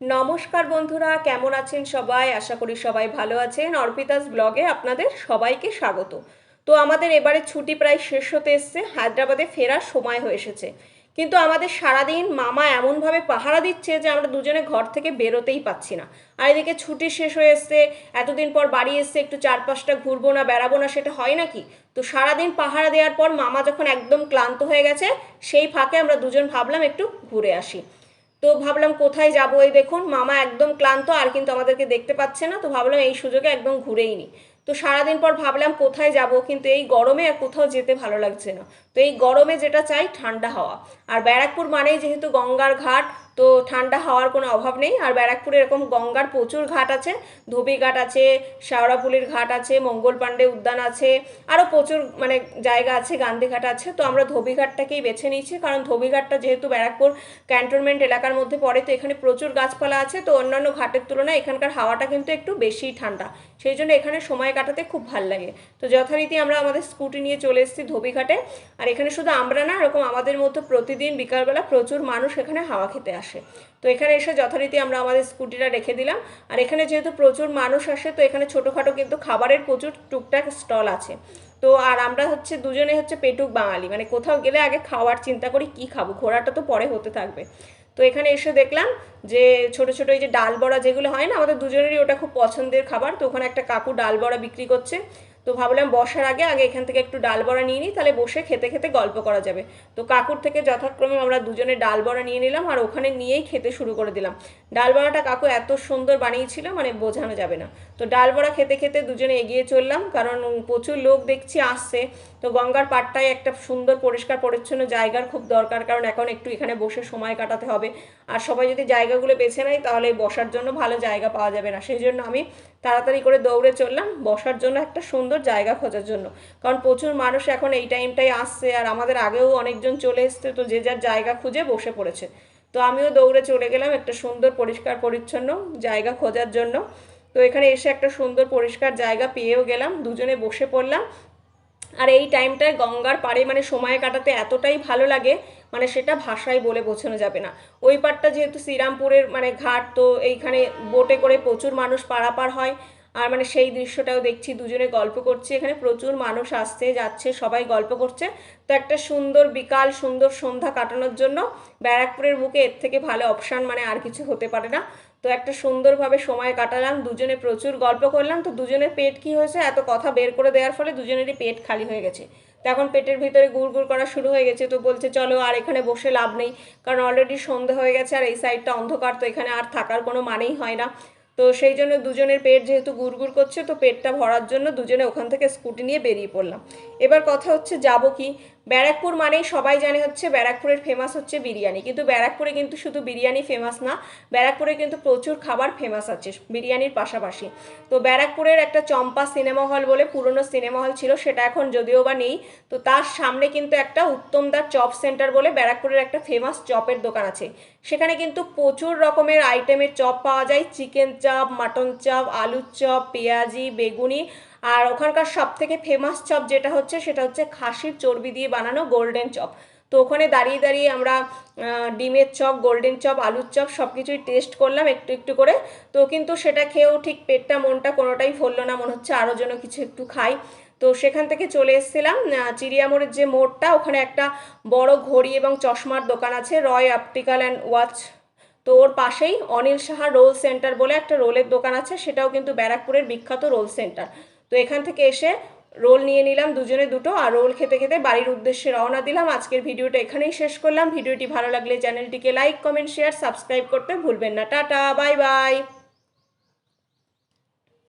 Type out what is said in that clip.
নমস্কার বন্ধুরা, কেমন আছেন সবাই? আশা করি সবাই ভালো আছেন। অর্পিতাস ব্লগে আপনাদের সবাইকে স্বাগত। তো আমাদের এবারে ছুটি প্রায় শেষ হতে এসছে, হায়দ্রাবাদে ফেরার সময় হয়ে এসেছে। কিন্তু আমাদের সারাদিন মামা এমনভাবে পাহারা দিচ্ছে যে আমরা দুজনে ঘর থেকে বেরোতেই পাচ্ছি না। আর এদিকে ছুটি শেষ হয়ে এসছে, এতদিন পর বাড়ি এসছে, একটু চার পাঁচটা ঘুরবো না, বেড়াবো না, সেটা হয় নাকি? তো সারাদিন পাহারা দেওয়ার পর মামা যখন একদম ক্লান্ত হয়ে গেছে, সেই ফাঁকে আমরা দুজন ভাবলাম একটু ঘুরে আসি। তো ভাবলাম কোথায় যাব? এই দেখুন, মামা একদম ক্লান্ত, আর কিন্তু আমাদেরকে দেখতে পাচ্ছে না। তো ভাবলাম এই সুযোগে একদম ঘুরেই নি। তো সারাদিন পর ভাবলাম কোথায় যাব, কিন্তু এই গরমে আর কোথাও যেতে ভালো লাগছে না। তো এই গরমে যেটা চাই, ঠান্ডা হাওয়া। আর ব্যারাকপুর মানেই যেহেতু গঙ্গার ঘাট, তো ঠান্ডা হাওয়ার কোনো অভাব নেই। আর ব্যারাকপুরে এরকম গঙ্গার প্রচুর ঘাট আছে। ধোবি ঘাট আছে শেওড়াপুলির ঘাট আছে, মঙ্গল পাণ্ডে উদ্যান আছে আরও প্রচুর মানে জায়গা আছে গান্ধীঘাট আছে। তো আমরা ধোবিঘাটটাকেই বেছে নিয়েছি, কারণ ধোবিঘাটটা যেহেতু ব্যারাকপুর ক্যান্টনমেন্ট এলাকার মধ্যে পড়ে, তো এখানে প্রচুর গাছপালা আছে। তো অন্যান্য ঘাটের তুলনায় এখানকার হাওয়াটা কিন্তু একটু বেশিই ঠান্ডা। সেই জন্য এখানে সময় কাটাতে খুব ভালো লাগে। তো যথারীতি আমরা আমাদের স্কুটি নিয়ে চলে এসেছি ধোবিঘাটে। আর এখানে শুধু আমরা না, এরকম আমাদের মতো প্রতিদিন বিকালবেলা প্রচুর মানুষ এখানে হাওয়া খেতে আসে। তো এখানে এসে যথারীতি আমরা আমাদের স্কুটিটা রেখে দিলাম। আর এখানে যেহেতু প্রচুর মানুষ আসে, তো এখানে ছোটোখাটো কিন্তু খাবারের প্রচুর টুকটাক স্টল আছে। তো আর আমরা হচ্ছে দুজনে হচ্ছে পেটুক বাঙালি। মানে কোথাও গেলে আগে খাওয়ার চিন্তা করি, কি খাব? ঘোরাটা তো পরে হতে থাকবে। তো এখানে এসে দেখলাম যে ছোট ছোট এই যে ডাল বড়া যেগুলো হয় না, আমাদের দুজনেরই ওটা খুব পছন্দের খাবার। তো ওখানে একটা কাকু ডাল বড়া বিক্রি করছে। তো ভাবলাম বসার আগে আগে এখান থেকে একটু ডাল বড়া নিয়ে নিই, তাহলে বসে খেতে খেতে গল্প করা যাবে। তো কাকুর থেকে যথাক্রমে আমরা দুজনে ডাল বড়া নিয়ে নিলাম আর ওখানে নিয়েই খেতে শুরু করে দিলাম। ডাল বড়াটা কাকু এত সুন্দর বানিয়েছিল মানে বোঝানো যাবে না। তো ডাল বড়া খেতে খেতে দুজনে এগিয়ে চললাম, কারণ প্রচুর লোক দেখছি আসছে। তো গঙ্গার পাড়টায় একটা সুন্দর, পরিষ্কার, পরিচ্ছন্ন জায়গার খুব দরকার, কারণ এখন একটু এখানে বসে সময় কাটাতে হবে। আর সবাই যদি জায়গাগুলো বেছে নেয় তাহলে বসার জন্য ভালো জায়গা পাওয়া যাবে না। সেই জন্য আমি তাড়াতাড়ি করে দৌড়ে চললাম, বসার জন্য একটা সুন্দর জায়গা খোঁজার জন্য। কারণ প্রচুর মানুষ এখন এই টাইমটাই আসছে, আর আমাদের আগেও অনেকজন চলে এসছে, তো যে যার জায়গা খুঁজে বসে পড়েছে। তো আমিও দৌড়ে চলে গেলাম একটা সুন্দর, পরিষ্কার, পরিচ্ছন্ন জায়গা খোঁজার জন্য। তো এখানে এসে একটা সুন্দর, পরিষ্কার জায়গা পেয়েও গেলাম, দুজনে বসে পড়লাম। আর এই টাইমটায় গঙ্গার পাড়ে মানে সময় কাটাতে এতটাই ভালো লাগে মানে সেটা ভাষায় বলে বোঝানো যাবে না। ওই পারটা যেহেতু শ্রীরামপুরের মানে ঘাট, তো এইখানে বোটে করে প্রচুর মানুষ পারাপার হয়। আর মানে সেই দৃশ্যটাও দেখছি, দুজনে গল্প করছি, এখানে প্রচুর মানুষ আসছে, যাচ্ছে, সবাই গল্প করছে। তো একটা সুন্দর বিকাল, সুন্দর সন্ধ্যা কাটানোর জন্য ব্যারাকপুরের বুকে এর থেকে ভালো অপশান মানে আর কিছু হতে পারে না। তো একটা সুন্দরভাবে সময় কাটালাম, দুজনে প্রচুর গল্প করলাম, তো দুজনের পেট কি হয়েছে, এত কথা বের করে দেওয়ার ফলে দুজনেরই পেট খালি হয়ে গেছে। তো এখন পেটের ভিতরে গুড় গুড় করা শুরু হয়ে গেছে, তো বলছে চলো আর এখানে বসে লাভ নেই, কারণ অলরেডি সন্ধে হয়ে গেছে আর এই সাইডটা অন্ধকার, তো এখানে আর থাকার কোনো মানেই হয় না। তো সেই জন্য দুজনের পেট যেহেতু গুড়গুড় করছে, তো পেটটা ভরার জন্য দুজনে ওখান থেকে স্কুটি নিয়ে বেরিয়ে পড়লাম। এবার কথা হচ্ছে যাব কি? ব্যারাকপুর মানেই সবাই জানে হচ্ছে ব্যারাকপুরের ফেমাস হচ্ছে বিরিয়ানি। কিন্তু ব্যারাকপুরে কিন্তু শুধু বিরিয়ানি ফেমাস না, ব্যারাকপুরে কিন্তু প্রচুর খাবার ফেমাস আছে বিরিয়ানির পাশাপাশি। তো ব্যারাকপুরের একটা চম্পা সিনেমা হল বলে পুরনো সিনেমা হল ছিল, সেটা এখন যদিও বা নেই, তো তার সামনে কিন্তু একটা উত্তমদার চপ সেন্টার বলে ব্যারাকপুরের একটা ফেমাস চপের দোকান আছে। সেখানে কিন্তু প্রচুর রকমের আইটেমের চপ পাওয়া যায়, চিকেন চপ, মাটন চপ, আলুর চপ, পেঁয়াজি, বেগুনি আর ওখানকার সব থেকে ফেমাস চপ যেটা হচ্ছে সেটা হচ্ছে খাসির চর্বি দিয়ে বানানো গোল্ডেন চপ তো ওখানে দাঁড়িয়ে দাঁড়িয়ে আমরা ডিমের চপ গোল্ডেন চপ আলুর চপ সব কিছুই টেস্ট করলাম একটু একটু করে। তো কিন্তু সেটা খেয়েও ঠিক পেটটা, মনটা কোনোটাই ফললো না, মনে হচ্ছে আরও যেন কিছু একটু খাই। তো সেখান থেকে চলে এসেছিলাম চিড়িয়ামোড়ের যে মোড়টা, ওখানে একটা বড় ঘড়ি এবং চশমার দোকান আছে রয় অপটিক্যাল অ্যান্ড ওয়াচ তো ওর পাশেই অনিল সাহা রোল সেন্টার বলে একটা রোলের দোকান আছে, সেটাও কিন্তু ব্যারাকপুরের বিখ্যাত রোল সেন্টার। তো এখান থেকে এসে রোল নিয়ে নিলাম দুজনে দুটো আর রোল খেতে খেতে বাড়ির উদ্দেশ্যে রওনা দিলাম। আজকের ভিডিওটা এখানেই শেষ করলাম। ভিডিওটি ভালো লাগলে চ্যানেলটিকে লাইক, কমেন্ট, শেয়ার, সাবস্ক্রাইব করতে ভুলবেন না। Tata, bye bye.